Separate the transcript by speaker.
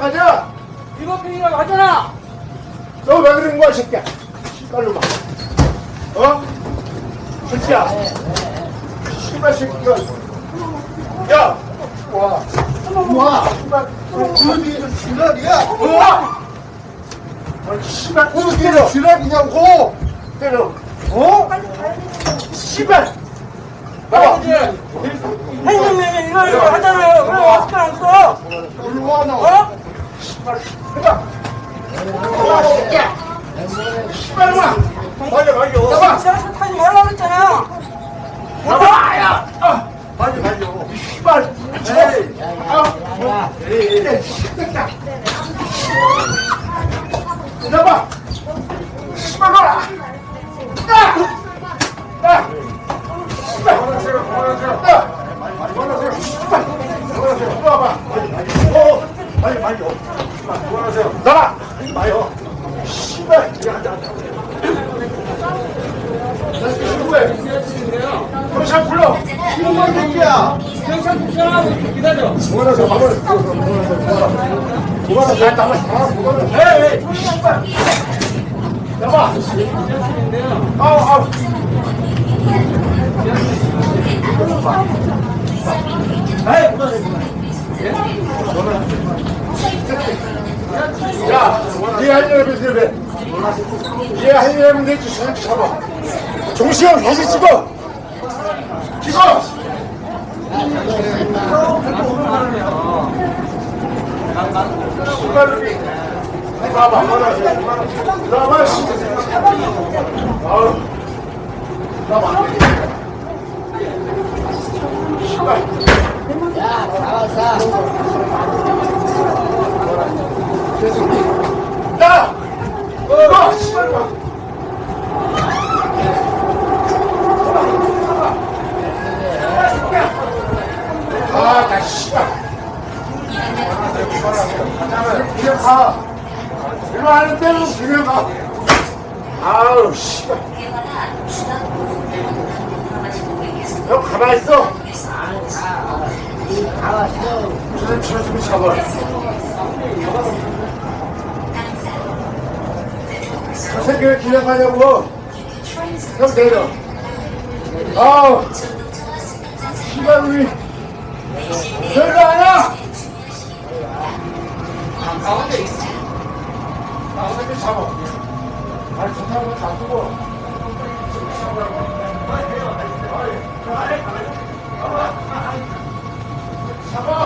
Speaker 1: 가자.
Speaker 2: 이거 팽이라고 하잖아.
Speaker 1: 너 왜 그러는 거야, 이 새끼야? 씨발로 막. 어? 진짜. 씨발 새끼가. 야! 와. 와. 씨발.
Speaker 3: 어디서 지랄이야?
Speaker 1: 와! 아니, 씨발.
Speaker 3: 어디서 지랄이냐고?
Speaker 1: 때려.
Speaker 3: 어?
Speaker 1: 씨발! 나와!
Speaker 2: 행님이 이거 이거 하잖아요. 왜 마스크 안 써?
Speaker 3: 일로 와, 나.
Speaker 1: 해봐. 와, 새끼야. 마. 빨리,
Speaker 2: 타지 그랬잖아.
Speaker 1: 야! 아! 빨리, 빨리. 씨발. 에이. 아. 에이. 나가! 마요. 씨발! 경찰 불러!
Speaker 3: 이놈의 새끼야.
Speaker 2: 경찰 국장하고 기다려.
Speaker 1: 도망가서 밥을 도망가서 잘 나가 도망가서 에이 에이. 씨발. 나봐 아우 아우 야, 네가 하려면 되래. 네가 하려면 되지, 저녁 잡아. 정시영 다시 찍어. 찍어. 신발루비. 봐봐, 씨. 아우, 나봐. 신발. 야! 너, 신발 봐. 아, 나 씨발. 그냥 가. 일로 하는 대로 그냥 가. 아우, 씨발. 너 가만히 있어. 저는 저좀 잡아. 저 새끼를 그냥 가냐고. 형 내려. 아우. 씨발, 우리. 별거 아니야! 가운데 있어. 가운데 잡아. 아니, 좋다고 잡고. 잡아,